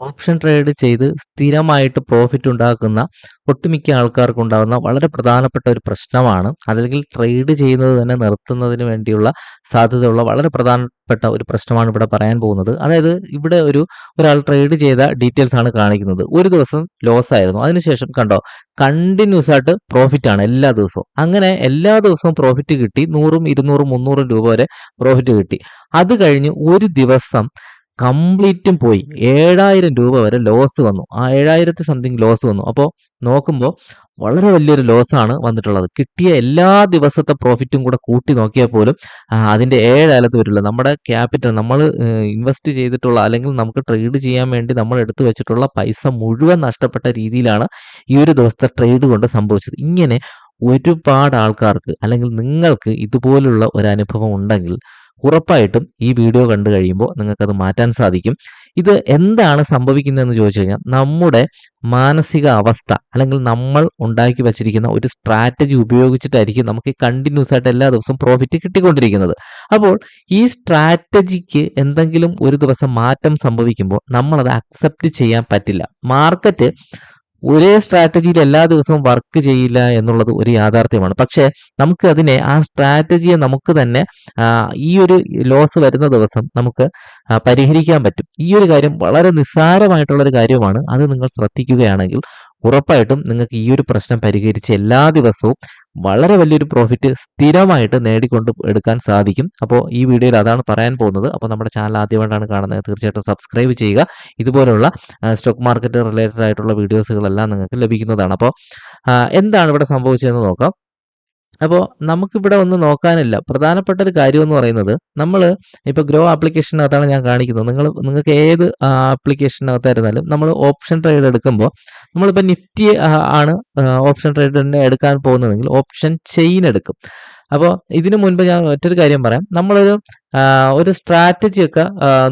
Option trade ചെയ്ത് സ്ഥിരമായിട്ട് profit ഉണ്ടാക്കുന്ന ഒട്ടുമിക്ക ആൾക്കാർക്ക് ഉണ്ടാകുന്ന വളരെ പ്രധാനപ്പെട്ട ഒരു പ്രശ്നമാണ്. അല്ലെങ്കിൽ ട്രേഡ് ചെയ്യുന്നത് തന്നെ നിർത്തുന്നതിന് വേണ്ടിയുള്ള സാധ്യതയുള്ള വളരെ പ്രധാനപ്പെട്ട ഒരു പ്രശ്നമാണ് ഇവിടെ പറയാൻ പോകുന്നത്. അതായത് ഇവിടെ ഒരു ഒരാൾ ട്രേഡ് ചെയ്ത ഡീറ്റെയിൽസ് ആണ് കാണിക്കുന്നത്. ഒരു ദിവസം ലോസ് ആയിരുന്നു. അതിനുശേഷം കണ്ടോ കണ്ടിന്യൂസ് ആയിട്ട് പ്രോഫിറ്റ് ആണ് എല്ലാ ദിവസവും. അങ്ങനെ എല്ലാ ദിവസവും പ്രോഫിറ്റ് കിട്ടി. നൂറും ഇരുന്നൂറും മുന്നൂറും രൂപ വരെ പ്രോഫിറ്റ് കിട്ടി. അത് കഴിഞ്ഞ് ഒരു ദിവസം കംപ്ലീറ്റും പോയി. ഏഴായിരം രൂപ വരെ ലോസ് വന്നു. ആ ഏഴായിരത്തി സംതിങ് ലോസ് വന്നു. അപ്പോൾ നോക്കുമ്പോൾ വളരെ വലിയൊരു ലോസാണ് വന്നിട്ടുള്ളത്. കിട്ടിയ എല്ലാ ദിവസത്തെ പ്രോഫിറ്റും കൂടെ കൂട്ടി നോക്കിയാൽ പോലും അതിന്റെ ഏഴാലത്ത് വരില്ല നമ്മുടെ ക്യാപിറ്റൽ നമ്മൾ ഇൻവെസ്റ്റ് ചെയ്തിട്ടുള്ള അല്ലെങ്കിൽ നമുക്ക് ട്രേഡ് ചെയ്യാൻ വേണ്ടി നമ്മൾ എടുത്തു വെച്ചിട്ടുള്ള പൈസ മുഴുവൻ നഷ്ടപ്പെട്ട രീതിയിലാണ് ഈ ഒരു ദിവസത്തെ ട്രേഡ് കൊണ്ട് സംഭവിച്ചത്. ഇങ്ങനെ ഒരുപാട് ആൾക്കാർക്ക് അല്ലെങ്കിൽ നിങ്ങൾക്ക് ഇതുപോലുള്ള ഒരു അനുഭവം ഉണ്ടെങ്കിൽ ഉറപ്പായിട്ടും ഈ വീഡിയോ കണ്ടു കഴിയുമ്പോൾ നിങ്ങൾക്കത് മാറ്റാൻ സാധിക്കും. ഇത് എന്താണ് സംഭവിക്കുന്നതെന്ന് ചോദിച്ചു കഴിഞ്ഞാൽ നമ്മുടെ മാനസിക അവസ്ഥ അല്ലെങ്കിൽ നമ്മൾ ഉണ്ടാക്കി വച്ചിരിക്കുന്ന ഒരു സ്ട്രാറ്റജി ഉപയോഗിച്ചിട്ടായിരിക്കും നമുക്ക് കണ്ടിന്യൂസ് ആയിട്ട് എല്ലാ ദിവസവും പ്രോഫിറ്റ് കിട്ടിക്കൊണ്ടിരിക്കുന്നത്. അപ്പോൾ ഈ സ്ട്രാറ്റജിക്ക് എന്തെങ്കിലും ഒരു ദിവസം മാറ്റം സംഭവിക്കുമ്പോൾ നമ്മളത് അക്സെപ്റ്റ് ചെയ്യാൻ പറ്റില്ല. മാർക്കറ്റ് ഒരേ സ്ട്രാറ്റജിയിൽ എല്ലാ ദിവസവും വർക്ക് ചെയ്യില്ല എന്നുള്ളത് ഒരു യാഥാർത്ഥ്യമാണ്. പക്ഷേ നമുക്ക് അതിനെ ആ സ്ട്രാറ്റജിയെ നമുക്ക് തന്നെ ഈ ഒരു ലോസ് വരുന്ന ദിവസം നമുക്ക് പരിഹരിക്കാൻ പറ്റും. ഈ ഒരു കാര്യം വളരെ നിസ്സാരമായിട്ടുള്ള ഒരു കാര്യമാണ്. അത് നിങ്ങൾ ശ്രദ്ധിക്കുകയാണെങ്കിൽ ഉറപ്പായിട്ടും നിങ്ങൾക്ക് ഈ ഒരു പ്രശ്നം പരിഹരിച്ച് എല്ലാ ദിവസവും വളരെ വലിയൊരു പ്രോഫിറ്റ് സ്ഥിരമായിട്ട് നേടിക്കൊണ്ട് എടുക്കാൻ സാധിക്കും. അപ്പോൾ ഈ വീഡിയോയിൽ അതാണ് പറയാൻ പോകുന്നത്. അപ്പോൾ നമ്മുടെ ചാനൽ ആദ്യമായിട്ടാണ് കാണുന്നത് തീർച്ചയായിട്ടും സബ്സ്ക്രൈബ് ചെയ്യുക. ഇതുപോലുള്ള സ്റ്റോക്ക് മാർക്കറ്റ് റിലേറ്റഡ് ആയിട്ടുള്ള വീഡിയോസുകളെല്ലാം നിങ്ങൾക്ക് ലഭിക്കുന്നതാണ്. അപ്പോൾ എന്താണ് ഇവിടെ സംഭവിച്ചതെന്ന് നോക്കാം. അപ്പോൾ നമുക്കിവിടെ ഒന്നും നോക്കാനില്ല. പ്രധാനപ്പെട്ട ഒരു കാര്യം എന്ന് പറയുന്നത് നമ്മൾ ഇപ്പോൾ ഗ്രോ ആപ്ലിക്കേഷനകത്താണ് ഞാൻ കാണിക്കുന്നത്. നിങ്ങൾ നിങ്ങൾക്ക് ഏത് ആപ്ലിക്കേഷനകത്തായിരുന്നാലും നമ്മൾ ഓപ്ഷൻ ട്രേഡ് എടുക്കുമ്പോൾ നമ്മളിപ്പോൾ നിഫ്റ്റി ആണ് ഓപ്ഷൻ ട്രേഡിനെ എടുക്കാൻ പോകുന്നതെങ്കിൽ ഓപ്ഷൻ ചെയിൻ എടുക്കും. അപ്പോൾ ഇതിനു മുൻപ് ഞാൻ മറ്റൊരു കാര്യം പറയാം. നമ്മളൊരു ഒരു സ്ട്രാറ്റജി ഒക്കെ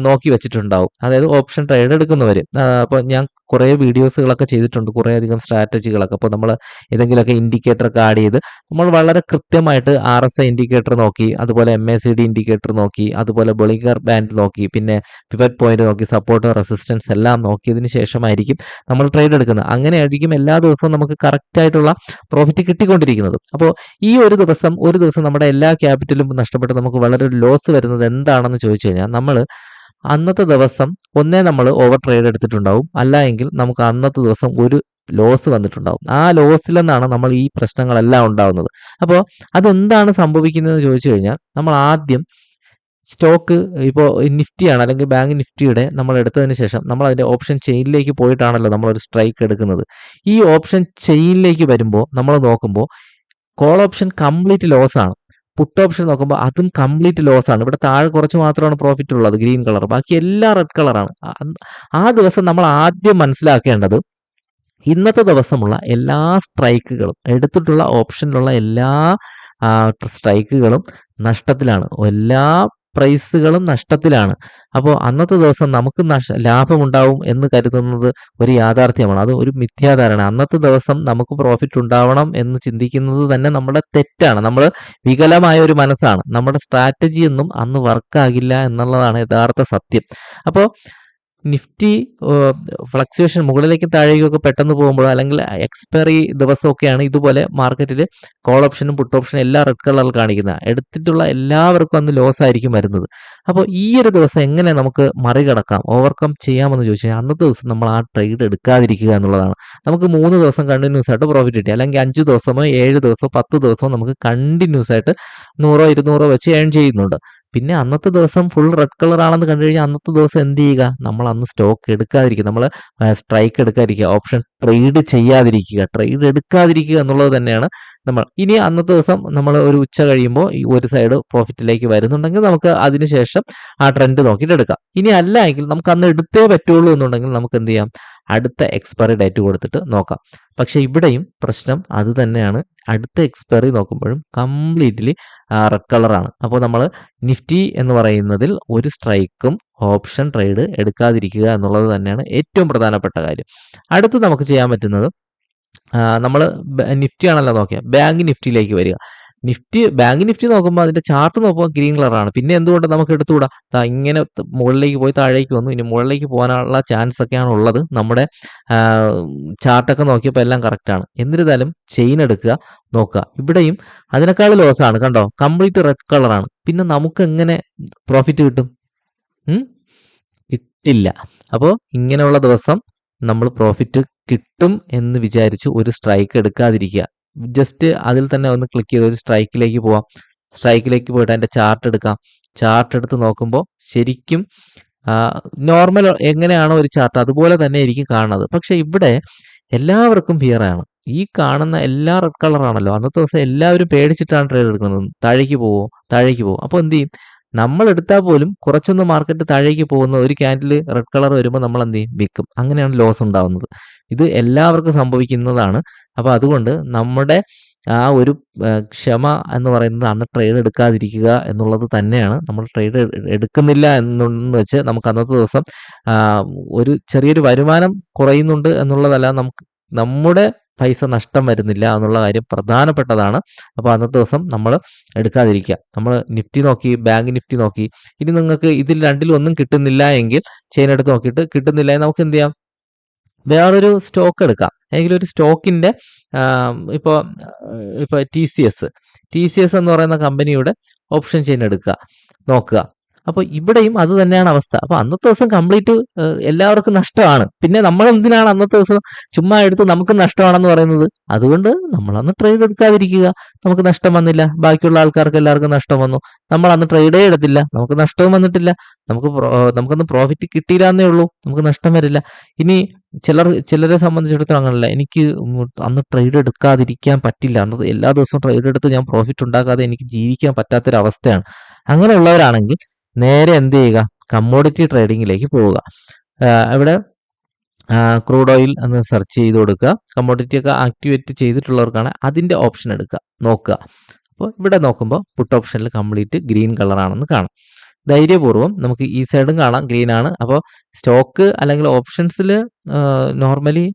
നോക്കി വെച്ചിട്ടുണ്ടാവും. അതായത് ഓപ്ഷൻ ട്രേഡ് എടുക്കുന്നവർ അപ്പോൾ ഞാൻ കുറേ വീഡിയോസുകളൊക്കെ ചെയ്തിട്ടുണ്ട്. കുറേ അധികം സ്ട്രാറ്റജികളൊക്കെ അപ്പോൾ നമ്മൾ ഏതെങ്കിലുമൊക്കെ ഇൻഡിക്കേറ്റർ ഒക്കെ ആഡ് ചെയ്ത് നമ്മൾ വളരെ കൃത്യമായിട്ട് ആർ എസ് ഐ ഇൻഡിക്കേറ്റർ നോക്കി അതുപോലെ M A C D indicator നോക്കി അതുപോലെ ബൊളിഗർ ബാൻഡ് നോക്കി പിന്നെ പിവറ്റ് പോയിന്റ് നോക്കി സപ്പോർട്ട് റെസിസ്റ്റൻസ് എല്ലാം നോക്കിയതിന് ശേഷമായിരിക്കും നമ്മൾ ട്രേഡ് എടുക്കുന്നത്. അങ്ങനെ അങ്ങനെയായിരിക്കും എല്ലാ ദിവസവും നമുക്ക് കറക്റ്റ് ആയിട്ടുള്ള പ്രോഫിറ്റ് കിട്ടിക്കൊണ്ടിരിക്കുന്നത്. അപ്പോൾ ഈ ഒരു ദിവസം ഒരു ദിവസം നമ്മുടെ എല്ലാ ക്യാപിറ്റലും നഷ്ടപ്പെട്ട് നമുക്ക് വളരെ ലോസ് വരുന്നത് എന്താണെന്ന് ചോദിച്ചു കഴിഞ്ഞാൽ നമ്മൾ അന്നത്തെ ദിവസം ഒന്നേ നമ്മൾ ഓവർ ട്രേഡ് എടുത്തിട്ടുണ്ടാവും. അല്ല എങ്കിൽ നമുക്ക് അന്നത്തെ ദിവസം ഒരു ലോസ് വന്നിട്ടുണ്ടാവും. ആ ലോസിൽ നിന്നാണ് നമ്മൾ ഈ പ്രശ്നങ്ങളെല്ലാം ഉണ്ടാവുന്നത്. അപ്പോൾ അതെന്താണ് സംഭവിക്കുന്നതെന്ന് ചോദിച്ചു കഴിഞ്ഞാൽ നമ്മൾ ആദ്യം സ്റ്റോക്ക് ഇപ്പോൾ നിഫ്റ്റിയാണ് അല്ലെങ്കിൽ ബാങ്ക് നിഫ്റ്റിയുടെ നമ്മൾ എടുത്തതിന് ശേഷം നമ്മൾ അതിന്റെ ഓപ്ഷൻ ചെയിനിലേക്ക് പോയിട്ടാണല്ലോ നമ്മളൊരു സ്ട്രൈക്ക് എടുക്കുന്നത്. ഈ ഓപ്ഷൻ ചെയിനിലേക്ക് വരുമ്പോൾ നമ്മൾ നോക്കുമ്പോൾ കോൾ ഓപ്ഷൻ കംപ്ലീറ്റ് ലോസ് ആണ്. പുട്ട് ഓപ്ഷൻ നോക്കുമ്പോൾ അതും കംപ്ലീറ്റ് ലോസ് ആണ്. ഇവിടെ താഴെ കുറച്ച് മാത്രമാണ് പ്രോഫിറ്റ് ഉള്ളത് ഗ്രീൻ കളർ. ബാക്കി എല്ലാം റെഡ് കളറാണ് ആ ദിവസം നമ്മൾ ആദ്യം മനസ്സിലാക്കേണ്ടത് ഇന്നത്തെ ദിവസമുള്ള എല്ലാ സ്ട്രൈക്കുകളും എടുത്തിട്ടുള്ള ഓപ്ഷനിലുള്ള എല്ലാ സ്ട്രൈക്കുകളും നഷ്ടത്തിലാണ്. എല്ലാ പ്രൈസുകളും നഷ്ടത്തിലാണ്. അപ്പോൾ അന്നത്തെ ദിവസം നമുക്ക് ലാഭം ലാഭമുണ്ടാവും എന്ന് കരുതുന്നത് ഒരു യാഥാർത്ഥ്യമാണ്. അത് ഒരു മിഥ്യാധാരണ. അന്നത്തെ ദിവസം നമുക്ക് പ്രോഫിറ്റ് ഉണ്ടാവണം എന്ന് ചിന്തിക്കുന്നത് തന്നെ നമ്മുടെ തെറ്റാണ്. നമ്മൾ വികലമായ ഒരു മനസ്സാണ്. നമ്മുടെ സ്ട്രാറ്റജിയൊന്നും അന്ന് വർക്കാകില്ല എന്നുള്ളതാണ് യഥാർത്ഥ സത്യം. അപ്പോൾ നിഫ്റ്റി ഫ്ലക്സുവേഷൻ മുകളിലേക്കും താഴേക്കൊക്കെ പെട്ടെന്ന് പോകുമ്പോൾ അല്ലെങ്കിൽ എക്സ്പയറി ദിവസമൊക്കെയാണ് ഇതുപോലെ മാർക്കറ്റിൽ കോൾ ഓപ്ഷനും പുട്ട് ഓപ്ഷനും എല്ലാം റെഡ് കളറിൽ കാണിക്കുന്നത്. എടുത്തിട്ടുള്ള എല്ലാവർക്കും അന്ന് ലോസ് ആയിരിക്കും വരുന്നത്. അപ്പോൾ ഈ ഒരു ദിവസം എങ്ങനെ നമുക്ക് മറികടക്കാം ഓവർകം ചെയ്യാമെന്ന് ചോദിച്ചു കഴിഞ്ഞാൽ അന്നത്തെ ദിവസം നമ്മൾ ആ ട്രേഡ് എടുക്കാതിരിക്കുക എന്നുള്ളതാണ്. നമുക്ക് മൂന്ന് ദിവസം കണ്ടിന്യൂസ് ആയിട്ട് പ്രോഫിറ്റ് കിട്ടി. അല്ലെങ്കിൽ അഞ്ച് ദിവസമോ ഏഴ് ദിവസമോ പത്ത് ദിവസമോ നമുക്ക് കണ്ടിന്യൂസ് ആയിട്ട് നൂറോ ഇരുന്നൂറോ വെച്ച് ഏൺ ചെയ്യുന്നുണ്ട്. പിന്നെ അന്നത്തെ ദിവസം ഫുൾ റെഡ് കളർ ആണെന്ന് കണ്ടു കഴിഞ്ഞാൽ അന്നത്തെ ദിവസം എന്ത് ചെയ്യുക? നമ്മൾ അന്ന് സ്റ്റോക്ക് എടുക്കാതിരിക്കുക. നമ്മൾ സ്ട്രൈക്ക് എടുക്കാതിരിക്കുക. ഓപ്ഷൻ ട്രേഡ് ചെയ്യാതിരിക്കുക. ട്രേഡ് എടുക്കാതിരിക്കുക എന്നുള്ളത് തന്നെയാണ് നമ്മൾ. ഇനി അന്നത്തെ ദിവസം നമ്മൾ ഒരു ഉച്ച കഴിയുമ്പോൾ ഒരു സൈഡ് പ്രോഫിറ്റിലേക്ക് വരുന്നുണ്ടെങ്കിൽ നമുക്ക് അതിനുശേഷം ആ ട്രെൻഡ് നോക്കിയിട്ട് എടുക്കാം. ഇനി അല്ല എങ്കിൽ നമുക്ക് അന്ന് എടുത്തേ പറ്റുള്ളൂ എന്നുണ്ടെങ്കിൽ നമുക്ക് എന്ത് ചെയ്യാം? അടുത്ത എക്സ്പയറി ഡേറ്റ് കൊടുത്തിട്ട് നോക്കാം. പക്ഷെ ഇവിടെയും പ്രശ്നം അത് തന്നെയാണ്. അടുത്ത എക്സ്പയറി നോക്കുമ്പോഴും കംപ്ലീറ്റ്ലി റെഡ് കളറാണ് അപ്പോൾ നമ്മൾ നിഫ്റ്റി എന്ന് പറയുന്നതിൽ ഒരു സ്ട്രൈക്കും ഓപ്ഷൻ ട്രേഡ് എടുക്കാതിരിക്കുക എന്നുള്ളത് തന്നെയാണ് ഏറ്റവും പ്രധാനപ്പെട്ട കാര്യം. അടുത്ത് നമുക്ക് ചെയ്യാൻ പറ്റുന്നത് നമ്മൾ നിഫ്റ്റി ആണല്ലോ നോക്കിയാൽ ബാങ്ക് നിഫ്റ്റിയിലേക്ക് വരിക. നിഫ്റ്റി ബാങ്ക് നിഫ്റ്റി നോക്കുമ്പോൾ അതിന്റെ ചാർട്ട് നോക്കുമ്പോൾ ഗ്രീൻ കളറാണ്. പിന്നെ എന്തുകൊണ്ട് നമുക്ക് എടുത്തുകൂടാ? ഇങ്ങനെ മുകളിലേക്ക് പോയി താഴേക്ക് വന്നു. ഇനി മുകളിലേക്ക് പോകാനുള്ള ചാൻസ് ഒക്കെയാണ് ഉള്ളത്. നമ്മുടെ ചാർട്ടൊക്കെ നോക്കിയപ്പോൾ എല്ലാം കറക്റ്റാണ് എന്നിരുന്നാലും ചെയിൻ എടുക്കുക നോക്കുക. ഇവിടെയും അതിനേക്കാൾ ലോസ് ആണ്. കണ്ടോ? കംപ്ലീറ്റ് റെഡ് കളറാണ് പിന്നെ നമുക്ക് എങ്ങനെ പ്രോഫിറ്റ് കിട്ടും? കിട്ടില്ല. അപ്പോൾ ഇങ്ങനെയുള്ള ദിവസം നമ്മൾ പ്രോഫിറ്റ് കിട്ടും എന്ന് വിചാരിച്ച് ഒരു സ്ട്രൈക്ക് എടുക്കാതിരിക്കുക. ജസ്റ്റ് അതിൽ തന്നെ ഒന്ന് ക്ലിക്ക് ചെയ്ത് ഒരു സ്ട്രൈക്കിലേക്ക് പോവാം. സ്ട്രൈക്കിലേക്ക് പോയിട്ട് അതിന്റെ ചാർട്ട് എടുക്കാം. ചാർട്ട് എടുത്ത് നോക്കുമ്പോൾ ശരിക്കും നോർമൽ എങ്ങനെയാണോ ഒരു ചാർട്ട് അതുപോലെ തന്നെ ആയിരിക്കും കാണുന്നത്. പക്ഷെ ഇവിടെ എല്ലാവർക്കും ഫിയറാണ് ഈ കാണുന്ന എല്ലാ റെഡ് കളറാണല്ലോ അന്നത്തെ ദിവസം എല്ലാവരും പേടിച്ചിട്ടാണ് ട്രേഡ് എടുക്കുന്നത്. താഴേക്ക് പോവോ താഴേക്ക് പോവോ. അപ്പോൾ എന്ത് ചെയ്യും? നമ്മൾ എടുത്താൽ പോലും കുറച്ചൊന്ന് മാർക്കറ്റ് താഴേക്ക് പോകുന്ന ഒരു ക്യാൻഡിൽ റെഡ് കളർ വരുമ്പോൾ നമ്മൾ എന്ത് ചെയ്യും? വിൽക്കും. അങ്ങനെയാണ് ലോസ് ഉണ്ടാവുന്നത്. ഇത് എല്ലാവർക്കും സംഭവിക്കുന്നതാണ്. അപ്പോൾ അതുകൊണ്ട് നമ്മുടെ ആ ഒരു ക്ഷമ എന്ന് പറയുന്നത് അന്ന് ട്രേഡ് എടുക്കാതിരിക്കുക എന്നുള്ളത് തന്നെയാണ്. നമ്മൾ ട്രേഡ് എടുക്കുന്നില്ല എന്നു വെച്ച് നമുക്ക് അന്നത്തെ ദിവസം ഒരു ചെറിയൊരു വരുമാനം കുറയുന്നുണ്ട് എന്നുള്ളതല്ല നമുക്ക് നമ്മുടെ പൈസ നഷ്ടം വരുന്നില്ല എന്നുള്ള കാര്യം പ്രധാനപ്പെട്ടതാണ്. അപ്പോൾ അന്നത്തെ ദിവസം നമ്മൾ എടുക്കാതിരിക്കുക. നമ്മൾ നിഫ്റ്റി നോക്കി ബാങ്ക് നിഫ്റ്റി നോക്കി. ഇനി നിങ്ങൾക്ക് ഇതിൽ രണ്ടിലൊന്നും കിട്ടുന്നില്ല എങ്കിൽ ചെയിൻ എടുത്ത് നോക്കിയിട്ട് കിട്ടുന്നില്ല നമുക്ക് എന്ത് ചെയ്യാം? വേറൊരു സ്റ്റോക്ക് എടുക്കാം. അല്ലെങ്കിൽ ഒരു സ്റ്റോക്കിന്റെ ഇപ്പോൾ ഇപ്പോൾ T C S T C S എന്ന് പറയുന്ന കമ്പനിയുടെ ഓപ്ഷൻ ചെയിൻ എടുക്കുക. നോക്കുക. അപ്പോൾ ഇവിടെയും അത് തന്നെയാണ് അവസ്ഥ. അപ്പോൾ അന്നത്തെ ദിവസം കംപ്ലീറ്റ് എല്ലാവർക്കും നഷ്ടമാണ്. പിന്നെ നമ്മൾ എന്തിനാണ് അന്നത്തെ ദിവസം ചുമ്മാ എടുത്ത് നമുക്ക് നഷ്ടമാണെന്ന് പറയുന്നത്? അതുകൊണ്ട് നമ്മൾ അന്ന് ട്രേഡ് എടുക്കാതിരിക്കുക. നമുക്ക് നഷ്ടം വന്നില്ല. ബാക്കിയുള്ള ആൾക്കാർക്ക് എല്ലാവർക്കും നഷ്ടം വന്നു. നമ്മൾ അന്ന് ട്രേഡേ എടുത്തില്ല. നമുക്ക് നഷ്ടവും വന്നിട്ടില്ല. നമുക്ക് നമുക്കൊന്ന് പ്രോഫിറ്റ് കിട്ടിയില്ല എന്നേ ഉള്ളൂ. നമുക്ക് നഷ്ടം വരില്ല. ഇനി ചിലർ ചിലരെ സംബന്ധിച്ചിടത്തോളം അങ്ങനല്ല. എനിക്ക് അന്ന് ട്രേഡ് എടുക്കാതിരിക്കാൻ പറ്റില്ല. അന്ന് എല്ലാ ദിവസവും ട്രേഡ് എടുത്ത് ഞാൻ പ്രോഫിറ്റ് ഉണ്ടാക്കാതെ എനിക്ക് ജീവിക്കാൻ പറ്റാത്തൊരവസ്ഥയാണ്. അങ്ങനെയുള്ളവരാണെങ്കിൽ നേരെ എന്ത് ചെയ്യുക? കമ്മോഡിറ്റി ട്രേഡിങ്ങിലേക്ക് പോവുക. ഇവിടെ ക്രൂഡ് ഓയിൽ എന്ന് സെർച്ച് ചെയ്ത് കൊടുക്കുക. കമ്മോഡിറ്റി ഒക്കെ ആക്ടിവേറ്റ് ചെയ്തിട്ടുള്ളവർക്കാണ് അതിന്റെ ഓപ്ഷൻ എടുക്കുക. നോക്കുക. അപ്പോൾ ഇവിടെ നോക്കുമ്പോൾ പുട്ട് ഓപ്ഷനിൽ കംപ്ലീറ്റ് ഗ്രീൻ കളറാണെന്ന് കാണാം. ധൈര്യപൂർവം നമുക്ക് ഈ സൈഡും കാണാം. ഗ്രീൻ ആണ്. അപ്പോൾ സ്റ്റോക്ക് അല്ലെങ്കിൽ ഓപ്ഷൻസിൽ നോർമലി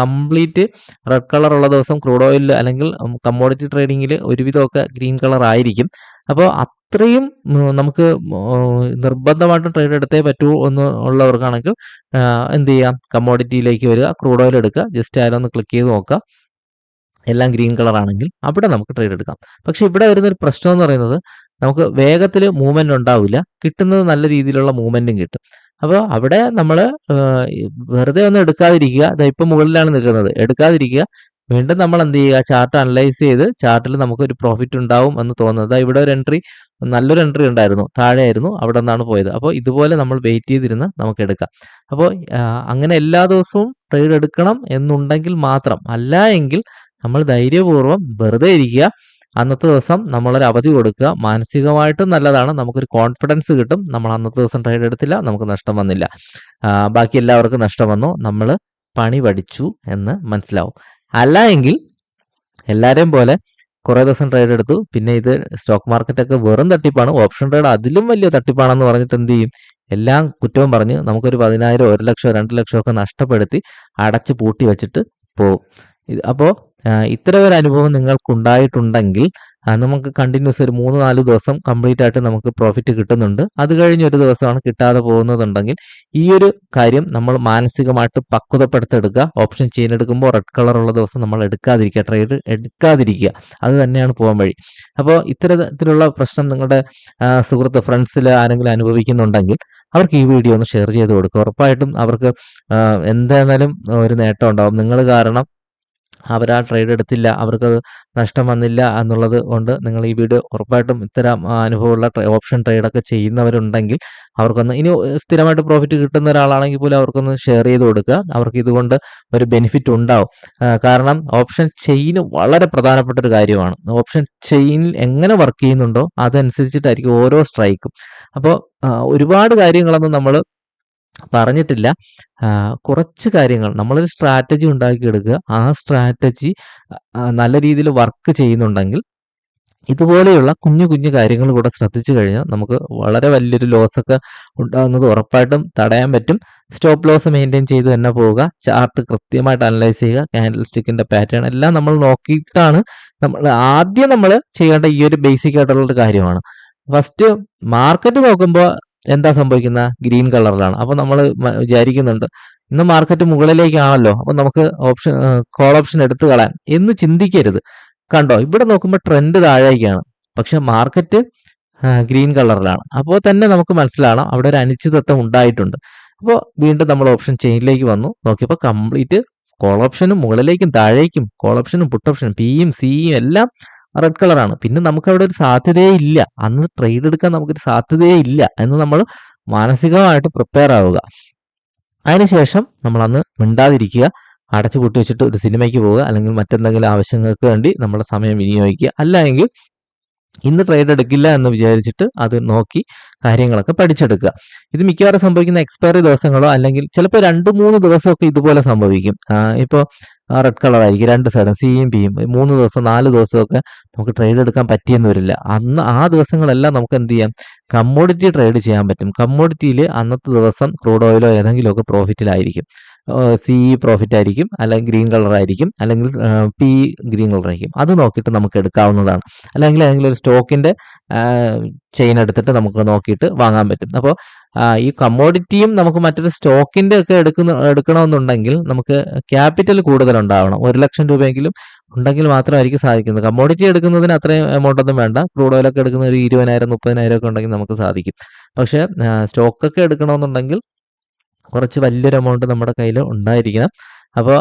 കംപ്ലീറ്റ് റെഡ് കളർ ഉള്ള ദിവസം ക്രൂഡ് ഓയിൽ അല്ലെങ്കിൽ കമ്മോഡിറ്റി ട്രേഡിങ്ങിൽ ഒരുവിധമൊക്കെ ഗ്രീൻ കളർ ആയിരിക്കും അപ്പോൾ അത്രയും നമുക്ക് നിർബന്ധമായിട്ടും ട്രേഡ് എടുത്തേ പറ്റൂ എന്ന് ഉള്ളവർക്കാണെങ്കിൽ എന്ത് ചെയ്യാം? കമ്മോഡിറ്റിയിലേക്ക് വരിക ക്രൂഡ് ഓയിൽ എടുക്കുക ജസ്റ്റ് അതിലൊന്ന് ക്ലിക്ക് ചെയ്ത് നോക്കുക. എല്ലാം ഗ്രീൻ കളർ ആണെങ്കിൽ അവിടെ നമുക്ക് ട്രേഡ് എടുക്കാം. പക്ഷെ ഇവിടെ വരുന്ന ഒരു പ്രശ്നം എന്ന് പറയുന്നത് നമുക്ക് വേഗത്തിൽ മൂവ്മെന്റ് ഉണ്ടാവില്ല. കിട്ടുന്നത് നല്ല രീതിയിലുള്ള മൂവ്മെന്റും കിട്ടും. അപ്പോൾ അവിടെ നമ്മൾ വെറുതെ ഒന്നും എടുക്കാതിരിക്കുക. ഇപ്പം മുകളിലാണ് നിൽക്കുന്നത്. എടുക്കാതിരിക്കുക. വീണ്ടും നമ്മൾ എന്ത് ചെയ്യുക? ചാർട്ട് അനലൈസ് ചെയ്ത് ചാർട്ടിൽ നമുക്ക് ഒരു പ്രോഫിറ്റ് ഉണ്ടാവും എന്ന് തോന്നുന്നത്. ഇവിടെ ഒരു എൻട്രി നല്ലൊരു എൻട്രി ഉണ്ടായിരുന്നു. താഴെയായിരുന്നു. അവിടെ നിന്നാണ് പോയത്. അപ്പോൾ ഇതുപോലെ നമ്മൾ വെയിറ്റ് ചെയ്തിരുന്ന് നമുക്ക് എടുക്കാം. അപ്പോൾ അങ്ങനെ എല്ലാ ദിവസവും ട്രേഡ് എടുക്കണം എന്നുണ്ടെങ്കിൽ മാത്രം. അല്ല എങ്കിൽ നമ്മൾ ധൈര്യപൂർവം വെറുതെ ഇരിക്കുക. അന്നത്തെ ദിവസം നമ്മളൊരു അവധി കൊടുക്കുക. മാനസികമായിട്ടും നല്ലതാണ്. നമുക്കൊരു കോൺഫിഡൻസ് കിട്ടും. നമ്മൾ അന്നത്തെ ദിവസം ട്രേഡ് എടുത്തില്ല. നമുക്ക് നഷ്ടം വന്നില്ല. ബാക്കി എല്ലാവർക്കും നഷ്ടം വന്നു. നമ്മൾ പണി പഠിച്ചു എന്ന് മനസ്സിലാവും. അല്ല എങ്കിൽ എല്ലാവരെയും പോലെ കുറേ ദിവസം ട്രേഡ് എടുത്തു. പിന്നെ ഇത് സ്റ്റോക്ക് മാർക്കറ്റൊക്കെ വെറും തട്ടിപ്പാണ്. ഓപ്ഷൻ ട്രേഡ് അതിലും വലിയ തട്ടിപ്പാണെന്ന് പറഞ്ഞിട്ട് എന്ത് ചെയ്യും? എല്ലാം കുറ്റവും പറഞ്ഞ് നമുക്കൊരു പതിനായിരം ഒരു ലക്ഷം രണ്ട് ലക്ഷം ഒക്കെ നഷ്ടപ്പെടുത്തി അടച്ച് പൂട്ടി വെച്ചിട്ട് പോകും അപ്പോൾ ഇത്തരം ഒരു അനുഭവം നിങ്ങൾക്കുണ്ടായിട്ടുണ്ടെങ്കിൽ നമുക്ക് കണ്ടിന്യൂസ് ഒരു മൂന്ന് നാല് ദിവസം കംപ്ലീറ്റ് ആയിട്ട് നമുക്ക് പ്രോഫിറ്റ് കിട്ടുന്നുണ്ട്. അത് കഴിഞ്ഞ് ഒരു ദിവസമാണ് കിട്ടാതെ പോകുന്നതുണ്ടെങ്കിൽ ഈ ഒരു കാര്യം നമ്മൾ മാനസികമായിട്ട് പക്വതപ്പെടുത്തെടുക്കുക. ഓപ്ഷൻ ചെയിൻ എടുക്കുമ്പോൾ റെഡ് കളർ ഉള്ള ദിവസം നമ്മൾ എടുക്കാതിരിക്കുക ട്രേഡ് എടുക്കാതിരിക്കുക. അത് തന്നെയാണ് പോകാൻ വഴി. അപ്പോൾ ഇത്തരത്തിലുള്ള പ്രശ്നം നിങ്ങളുടെ സുഹൃത്ത് ഫ്രണ്ട്സിൽ ആരെങ്കിലും അനുഭവിക്കുന്നുണ്ടെങ്കിൽ അവർക്ക് ഈ വീഡിയോ ഒന്ന് ഷെയർ ചെയ്ത് കൊടുക്കുക. ഉറപ്പായിട്ടും അവർക്ക് എന്തായാലും ഒരു നേട്ടം ഉണ്ടാവും. നിങ്ങൾ കാരണം അവർ ആ ട്രേഡ് എടുത്തില്ല അവർക്കത് നഷ്ടം വന്നില്ല എന്നുള്ളത് കൊണ്ട് നിങ്ങൾ ഈ വീഡിയോ ഉറപ്പായിട്ടും ഇത്തരം അനുഭവമുള്ള ഓപ്ഷൻ ട്രേഡൊക്കെ ചെയ്യുന്നവരുണ്ടെങ്കിൽ അവർക്കൊന്ന് ഇനി സ്ഥിരമായിട്ട് പ്രോഫിറ്റ് കിട്ടുന്ന ഒരാളാണെങ്കിൽ പോലും അവർക്കൊന്ന് ഷെയർ ചെയ്ത് കൊടുക്കുക. അവർക്ക് ഇതുകൊണ്ട് ഒരു ബെനിഫിറ്റ് ഉണ്ടാവും. കാരണം ഓപ്ഷൻ ചെയിൻ വളരെ പ്രധാനപ്പെട്ട ഒരു കാര്യമാണ് ഓപ്ഷൻ ചെയിനിൽ എങ്ങനെ വർക്ക് ചെയ്യുന്നുണ്ടോ അതനുസരിച്ചിട്ടായിരിക്കും ഓരോ സ്ട്രൈക്കും അപ്പോൾ ഒരുപാട് കാര്യങ്ങളൊന്നും നമ്മൾ പറഞ്ഞിട്ടില്ല. കുറച്ച് കാര്യങ്ങൾ. നമ്മളൊരു സ്ട്രാറ്റജി ഉണ്ടാക്കിയെടുക്കുക. ആ സ്ട്രാറ്റജി നല്ല രീതിയിൽ വർക്ക് ചെയ്യുന്നുണ്ടെങ്കിൽ ഇതുപോലെയുള്ള കുഞ്ഞു കുഞ്ഞു കാര്യങ്ങൾ കൂടെ ശ്രദ്ധിച്ചു കഴിഞ്ഞാൽ നമുക്ക് വളരെ വലിയൊരു ലോസ് ഒക്കെ ഉണ്ടാകുന്നത് ഉറപ്പായിട്ടും തടയാൻ പറ്റും. സ്റ്റോപ്പ് ലോസ് മെയിന്റെയിൻ ചെയ്ത് തന്നെ പോവുക. ചാർട്ട് കൃത്യമായിട്ട് അനലൈസ് ചെയ്യുക. ക്യാൻഡിൽ സ്റ്റിക്കിന്റെ പാറ്റേൺ എല്ലാം നമ്മൾ നോക്കിയിട്ടാണ് നമ്മൾ ആദ്യം നമ്മൾ ചെയ്യേണ്ട ഈ ഒരു ബേസിക് ആയിട്ടുള്ള ഒരു കാര്യമാണ്. ഫസ്റ്റ് മാർക്കറ്റ് നോക്കുമ്പോൾ എന്താ സംഭവിക്കുന്ന? ഗ്രീൻ കളറിലാണ്. അപ്പോൾ നമ്മൾ വിചാരിക്കുന്നുണ്ട് ഇന്ന് മാർക്കറ്റ് മുകളിലേക്കാണല്ലോ അപ്പോൾ നമുക്ക് ഓപ്ഷൻ കോൾ ഓപ്ഷൻ എടുത്തു കളയാൻ. എന്ന് ചിന്തിക്കരുത്. കണ്ടോ ഇവിടെ നോക്കുമ്പോൾ ട്രെൻഡ് താഴേക്കാണ്. പക്ഷെ മാർക്കറ്റ് ഗ്രീൻ കളറിലാണ്. അപ്പോൾ തന്നെ നമുക്ക് മനസ്സിലാവണം അവിടെ ഒരു അനിശ്ചിതത്വം ഉണ്ടായിട്ടുണ്ട്. അപ്പോൾ വീണ്ടും നമ്മൾ ഓപ്ഷൻ ചെയിനിലേക്ക് വന്നു. നോക്കിയപ്പോൾ കംപ്ലീറ്റ് കോൾ ഓപ്ഷനും മുകളിലേക്കും താഴേക്കും കോൾ ഓപ്ഷനും പുട്ട് ഓപ്ഷനും പിയും സിയും എല്ലാം റെഡ് കളറാണ് പിന്നെ നമുക്ക് അവിടെ ഒരു സാധ്യതയേ ഇല്ല. അന്ന് ട്രേഡ് എടുക്കാൻ നമുക്കൊരു സാധ്യതയേ ഇല്ല എന്ന് നമ്മൾ മാനസികമായിട്ട് പ്രിപ്പയർ ആവുക. അതിനുശേഷം നമ്മൾ അന്ന് മിണ്ടാതിരിക്കുക. അടച്ചു പൊട്ടി വെച്ചിട്ട് ഒരു സിനിമയ്ക്ക് പോവുക. അല്ലെങ്കിൽ മറ്റെന്തെങ്കിലും ആവശ്യങ്ങൾക്ക് വേണ്ടി നമ്മുടെ സമയം വിനിയോഗിക്കുക. അല്ലെങ്കിൽ ഇന്ന് ട്രേഡ് എടുക്കില്ല എന്ന് വിചാരിച്ചിട്ട് അത് നോക്കി കാര്യങ്ങളൊക്കെ പഠിച്ചെടുക്കുക. ഇത് മിക്കവാറും സംഭവിക്കുന്ന എക്സ്പയറി ദിവസങ്ങളോ അല്ലെങ്കിൽ ചിലപ്പോൾ രണ്ട് മൂന്ന് ദിവസമൊക്കെ ഇതുപോലെ സംഭവിക്കും. ഇപ്പോൾ റെഡ് കളർ ആയിരിക്കും. രണ്ട് സൈഡും സിയും പിയും മൂന്ന് ദിവസം നാല് ദിവസമൊക്കെ നമുക്ക് ട്രേഡ് എടുക്കാൻ പറ്റിയെന്ന് വരില്ല അന്ന് ആ ദിവസങ്ങളെല്ലാം നമുക്ക് എന്ത് ചെയ്യാം? കമ്മോഡിറ്റി ട്രേഡ് ചെയ്യാൻ പറ്റും. കമ്മോഡിറ്റിയിൽ അന്നത്തെ ദിവസം ക്രൂഡ് ഓയിലോ ഏതെങ്കിലുമൊക്കെ പ്രോഫിറ്റിലായിരിക്കും സി പ്രോഫിറ്റ് ആയിരിക്കും അല്ലെങ്കിൽ ഗ്രീൻ കളർ ആയിരിക്കും അല്ലെങ്കിൽ പി ഗ്രീൻ കളർ ആയിരിക്കും. അത് നോക്കിയിട്ട് നമുക്ക് എടുക്കാവുന്നതാണ്. അല്ലെങ്കിൽ ഏതെങ്കിലും ഒരു സ്റ്റോക്കിന്റെ ചെയിൻ എടുത്തിട്ട് നമുക്ക് നോക്കിയിട്ട് വാങ്ങാൻ പറ്റും. അപ്പോൾ ഈ കമ്മോഡിറ്റിയും നമുക്ക് മറ്റൊരു സ്റ്റോക്കിന്റെ ഒക്കെ എടുക്കുന്ന എടുക്കണമെന്നുണ്ടെങ്കിൽ നമുക്ക് ക്യാപിറ്റൽ കൂടുതൽ ഉണ്ടാവണം ഒരു ലക്ഷം രൂപയെങ്കിലും ഉണ്ടെങ്കിൽ മാത്രമായിരിക്കും സാധിക്കുന്നത്. കമ്മോഡിറ്റി എടുക്കുന്നതിന് അത്രയും എമൗണ്ട് ഒന്നും വേണ്ട. ക്രൂഡ് ഓയിലൊക്കെ എടുക്കുന്ന ഒരു ഇരുപതിനായിരം മുപ്പതിനായിരം ഒക്കെ ഉണ്ടെങ്കിൽ നമുക്ക് സാധിക്കും. പക്ഷേ സ്റ്റോക്കൊക്കെ എടുക്കണമെന്നുണ്ടെങ്കിൽ കുറച്ച് വലിയൊരു എമൗണ്ട് നമ്മുടെ കയ്യിൽ ഉണ്ടായിരിക്കണം. അപ്പോൾ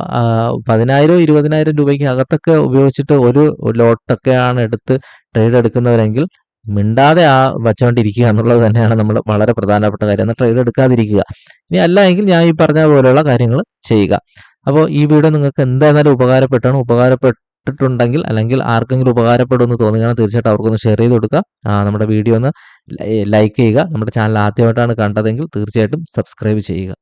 പതിനായിരം ഇരുപതിനായിരം രൂപയ്ക്ക് അകത്തൊക്കെ ഉപയോഗിച്ചിട്ട് ഒരു ലോട്ടൊക്കെയാണ് എടുത്ത് ട്രേഡ് എടുക്കുന്നവരെങ്കിൽ മിണ്ടാതെ ആ വച്ചുകൊണ്ടിരിക്കുക എന്നുള്ളത് തന്നെയാണ് നമ്മൾ വളരെ പ്രധാനപ്പെട്ട കാര്യം. എന്നാൽ ട്രേഡ് എടുക്കാതിരിക്കുക. ഇനി അല്ല എങ്കിൽ ഞാൻ ഈ പറഞ്ഞ പോലെയുള്ള കാര്യങ്ങൾ ചെയ്യുക. അപ്പോൾ ഈ വീഡിയോ നിങ്ങൾക്ക് എന്തായിരുന്നാലും ഉപകാരപ്പെട്ടാണ്. ഉപകാരപ്പെട്ടിട്ടുണ്ടെങ്കിൽ അല്ലെങ്കിൽ ആർക്കെങ്കിലും ഉപകാരപ്പെടുമെന്ന് തോന്നുകയാണെങ്കിൽ തീർച്ചയായിട്ടും അവർക്കൊന്ന് ഷെയർ ചെയ്ത് കൊടുക്കുക. നമ്മുടെ വീഡിയോ ഒന്ന് ലൈക്ക് ചെയ്യുക. നമ്മുടെ ചാനൽ ആദ്യമായിട്ടാണ് കണ്ടതെങ്കിൽ തീർച്ചയായിട്ടും സബ്സ്ക്രൈബ് ചെയ്യുക.